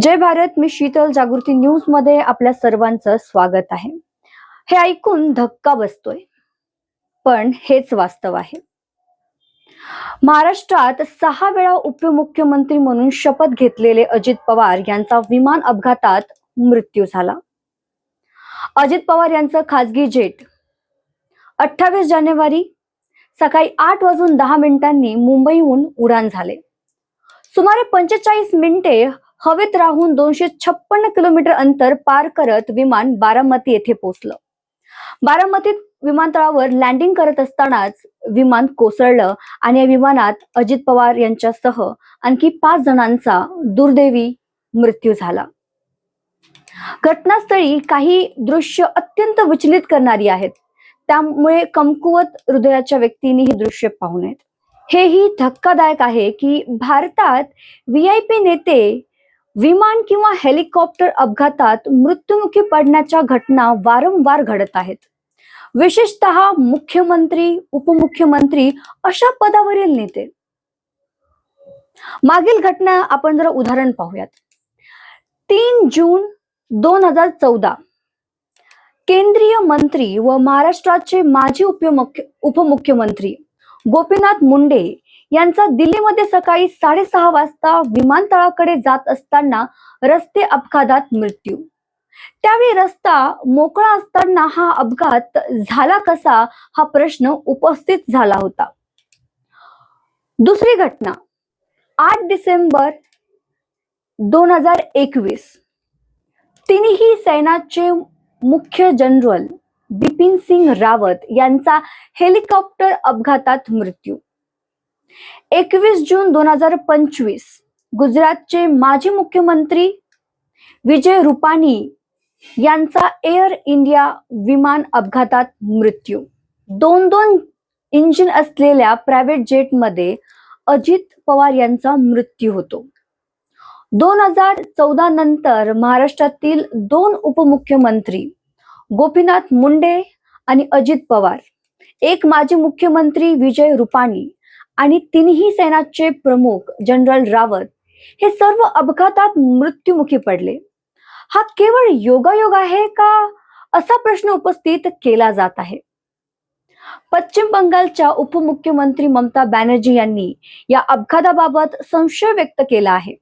जय भारत मी शीतल जागृती न्यूजमध्ये आपल्या सर्वांचं स्वागत आहे. हे ऐकून धक्का बसतोय पण हेच वास्तव आहे. महाराष्ट्रात सहा वेळा उपमुख्यमंत्री म्हणून शपथ घेतलेले अजित पवार यांचा विमान अपघातात मृत्यू झाला. अजित पवार यांचं खासगी जेट. अठ्ठावीस जानेवारी सकाळी आठ वाजून दहा मिनिटांनी मुंबईहून उडान झाले. सुमारे पंचेचाळीस मिनिटे हवेत राहून दोनशे छप्पन्न किलोमीटर अंतर पार करत विमान बारामती येथे पोहोचलं. बारामतीत विमानतळावर लँडिंग करत असतानाच विमान कोसळलं आणि या विमानात अजित पवार यांच्यासह आणखी पाच जणांचा दुर्दैवी मृत्यू झाला. घटनास्थळी काही दृश्य अत्यंत विचलित करणारी आहेत. त्यामुळे कमकुवत हृदयाच्या व्यक्तींनी ही दृश्य पाहू नयेत. हेही धक्कादायक आहे की भारतात व्ही आय पी नेते विमान किंवा हेलिकॉप्टर अपघातात मृत्युमुखी पडण्याच्या घटना वारंवार घडत आहेत. विशेषतः मुख्यमंत्री उपमुख्यमंत्री अशा पदावरील नेते. मागील घटना आपण जरा उदाहरण पाहूयात. तीन जून दोन हजार चौदा केंद्रीय मंत्री व महाराष्ट्राचे माजी उपमुख्य उपमुख्यमंत्री गोपीनाथ मुंडे यांचा दिल्लीमध्ये सकाळी साडेसहा वाजता विमानतळाकडे जात असताना रस्ते अपघातात मृत्यू. त्यावेळी रस्ता मोकळा असताना हा अपघात झाला कसा हा प्रश्न उपस्थित झाला होता. दुसरी घटना. आठ डिसेंबर दोन हजार एकवीस. तिन्ही सैन्याचे मुख्य जनरल बिपिन सिंग रावत यांचा हेलिकॉप्टर अपघातात मृत्यू. एकवीस जून दोन हजार पंचवीस गुजरातचे माजी मुख्यमंत्री विजय रुपानी यांचा एअर इंडिया विमान अपघातात मृत्यू. दोन दोन इंजिन असलेल्या प्रायव्हेट जेटमध्ये अजित पवार यांचा मृत्यू होतो. दोन हजार चौदा नंतर महाराष्ट्रातील दोन उपमुख्यमंत्री गोपीनाथ मुंडे आणि अजित पवार एक माजी मुख्यमंत्री विजय रुपानी आणि तिन्ही सेनाचे प्रमुख जनरल रावत हे सर्व अपघातात मृत्युमुखी पडले. हा केवळ योगायोग आहे का असा प्रश्न उपस्थित केला जात आहे. पश्चिम बंगालच्या उपमुख्यमंत्री ममता बॅनर्जी यांनी या अपघाताबाबत संशय व्यक्त केला आहे.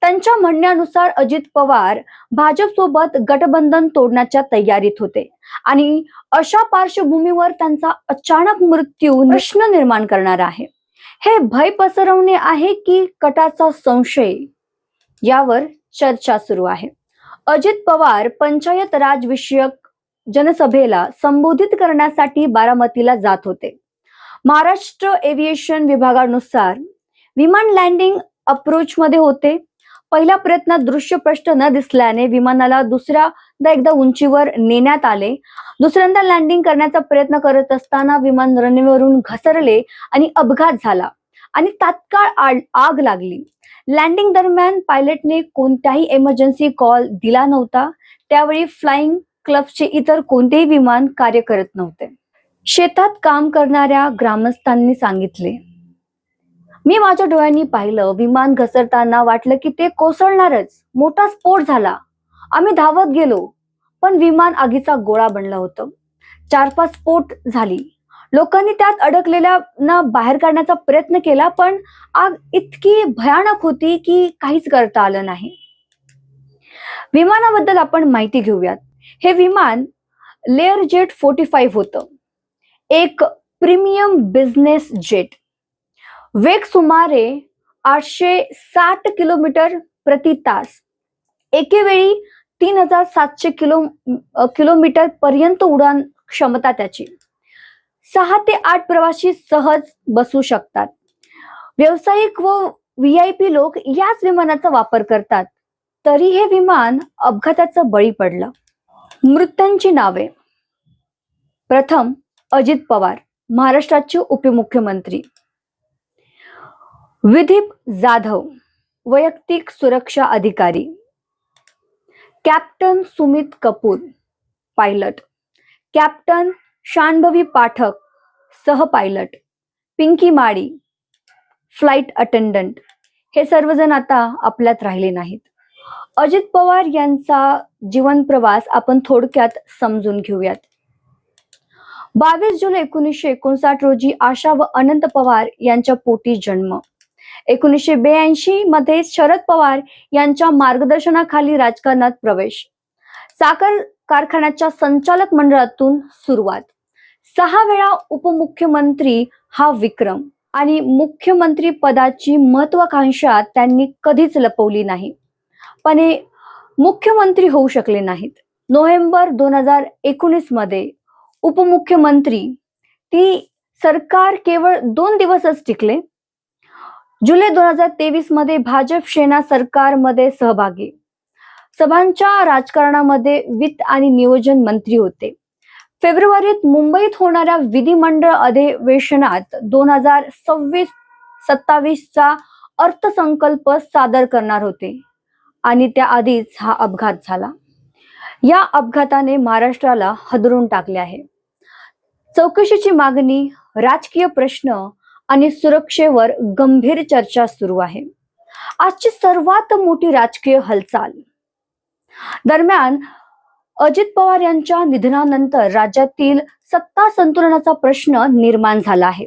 त्यांच्या म्हणण्यानुसार अजित पवार भाजपसोबत गठबंधन तोडण्याच्या तयारीत होते आणि अशा पार्श्वभूमीवर त्यांचा अचानक मृत्यू प्रश्न निर्माण करणार आहे. हे भय पसरवणे आहे की कटाचा संशय? यावर चर्चा सुरू आहे. अजित पवार पंचायत राज विषयक जनसभेला संबोधित करण्यासाठी बारामतीला जात होते. महाराष्ट्र एव्हिएशन विभागानुसार विमान लँडिंग अप्रोच मध्ये होते. पहिल्या प्रयत्नात दृश्य प्रश्न न दिसल्याने विमानाला दुसऱ्यांदा एकदा उंचीवर नेण्यात आले. दुसऱ्यांदा लँडिंग करण्याचा प्रयत्न करत असताना विमान रनवेवरून घसरले आणि अपघात झाला आणि तात्काळ आग आग लागली. लँडिंग दरम्यान पायलटने कोणत्याही इमर्जन्सी कॉल दिला नव्हता. त्यावेळी फ्लाइंग क्लबचे इतर कोणतेही विमान कार्य करत नव्हते. शेतात काम करणाऱ्या ग्रामस्थांनी सांगितले. मी माझ्या डोळ्यांनी पाहिलं विमान घसरताना वाटलं की ते कोसळणारच. मोठा स्फोट झाला. आम्ही धावत गेलो पण विमान आगीचा गोळा बनलं होतं. चार पाच स्फोट झाली. लोकांनी त्यात अडकलेल्या बाहेर काढण्याचा प्रयत्न केला पण आग इतकी भयानक होती की काहीच करता आलं नाही. विमानाबद्दल आपण माहिती घेऊयात. हे विमान लेअर जेट फोर्टी फाईव्ह होतं. एक प्रीमियम बिझनेस जेट. वेग सुमारे आठशे साठ किलोमीटर प्रति तास. एकेवेळी तीन हजार सातशे किलो किलोमीटर पर्यंत उडान क्षमता त्याची. सहा ते आठ प्रवासी सहज बसू शकतात. व्यावसायिक व व्ही आय पी लोक याच विमानाचा वापर करतात. तरी हे विमान अपघाताचं बळी पडलं. मृत्यांची नावे. प्रथम अजित पवार महाराष्ट्राचे उपमुख्यमंत्री. विदीप जाधव वैयक्तिक सुरक्षा अधिकारी. Captain Sumit Kapoor pilot. Captain Shambhavi Pathak सह pilot. Pinky Mali flight attendant. हे सर्वजण आता आपल्यात राहिले नाहीत. अजित पवार यांचा जीवन प्रवास आपण थोडक्यात समजून घेऊयात. बावीस जुलै एकोणीसशे एकोणसाठ रोजी आशा व अनंत पवार यांच्या पोटी जन्म. एकोणीसशे ब्याऐंशी मध्ये शरद पवार यांच्या मार्गदर्शनाखाली राजकारणात प्रवेश. साखर कारखान्याच्या संचालक मंडळातून सुरुवात. सहा वेळा उपमुख्यमंत्री हा विक्रम आणि मुख्यमंत्री पदाची महत्वाकांक्षा त्यांनी कधीच लपवली नाही. पण हे मुख्यमंत्री होऊ शकले नाहीत. नोव्हेंबर दोन हजार एकोणीसमध्ये उपमुख्यमंत्री ती सरकार केवळ दोन दिवसच टिकले जुलै दोन हजार तेवीसमध्ये भाजप सेना सरकारमध्ये सहभागी. सभांच्या राजकारणामध्ये वित्त आणि नियोजन मंत्री होते. फेब्रुवारीत मुंबईत होणाऱ्या विधिमंडळ अधिवेशनात दोन हजार सव्वीस सत्तावीसचा अर्थसंकल्प सादर करणार होते आणि त्याआधीच हा अपघात झाला. या अपघाताने महाराष्ट्राला हदरून टाकले आहे. चौकशीची मागणी राजकीय प्रश्न आणि सुरक्षेवर गंभीर चर्चा सुरू आहे. आजची सर्वात मोठी राजकीय हालचाल. दरम्यान अजित पवार यांच्या निधनानंतर राज्यातील सत्ता संतुलनाचा प्रश्न निर्माण झाला आहे.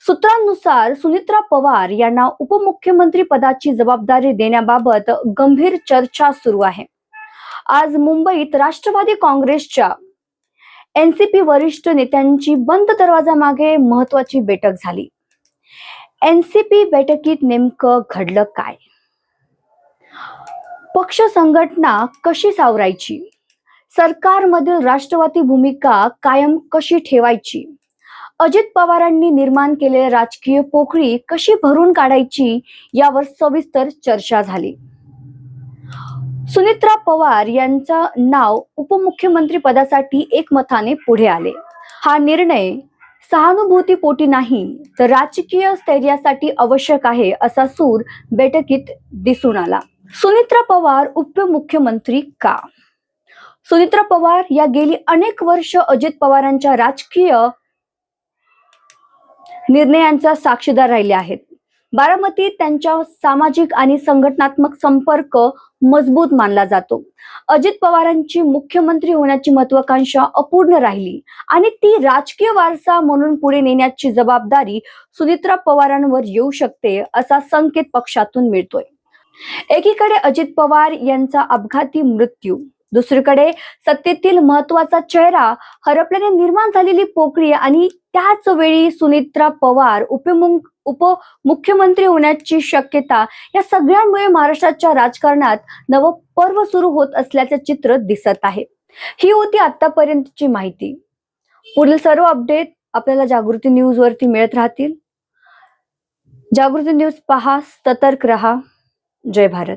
सूत्रांनुसार सुनित्रा पवार यांना उपमुख्यमंत्री पदाची जबाबदारी देण्याबाबत गंभीर चर्चा सुरू आहे. आज मुंबईत राष्ट्रवादी काँग्रेसच्या एनसीपी वरिष्ठ नेत्यांची बंद दरवाजामागे महत्वाची बैठक झाली. एनसीपी बैठकीत नेमकं घडलं काय? पक्ष संघटना कशी सावरायची? सरकारमधील राष्ट्रवादी भूमिका कायम कशी ठेवायची? अजित पवारांनी निर्माण केलेली राजकीय पोकळी कशी भरून काढायची यावर सविस्तर चर्चा झाली. सुनित्रा पवार यांचं नाव उपमुख्यमंत्री पदासाठी एकमताने पुढे आले. हा निर्णय सहानुभूतीपोटी नाही तर राजकीय स्थैर्यासाठी आवश्यक आहे असा सूर बैठकीत दिसून आला. सुनित्रा पवार उपमुख्यमंत्री का? सुनित्रा पवार या गेली अनेक वर्ष अजित पवारांच्या राजकीय निर्णयांचा साक्षीदार राहिले आहेत. बारामतीत त्यांच्या सामाजिक आणि संघटनात्मक संपर्क मजबूत मानला जातो. अजित पवारांची मुख्यमंत्री होण्याची महत्वाकांक्षा अपूर्ण राहिली आणि ती राजकीय वारसा म्हणून पुढे नेण्याची जबाबदारी सुनित्रा पवारांवर येऊ शकते असा संकेत पक्षातून मिळतोय. एकीकडे अजित पवार यांचा अपघाती मृत्यू दुसरीकडे सत्तेतील महत्त्वाचा चेहरा हरपल्याने निर्माण झालेली पोकळी आणि त्याच वेळी सुनित्रा पवार उपमुख उपमुख्यमंत्री होण्याची शक्यता या सगळ्यांमुळे महाराष्ट्राच्या राजकारणात नव पर्व सुरू होत असल्याचे चित्र दिसत आहे. ही होती आतापर्यंतची माहिती. पुढील सर्व अपडेट आपल्याला जागृती न्यूज वरती मिळत राहतील. जागृती न्यूज पहा सतर्क रहा. जय भारत.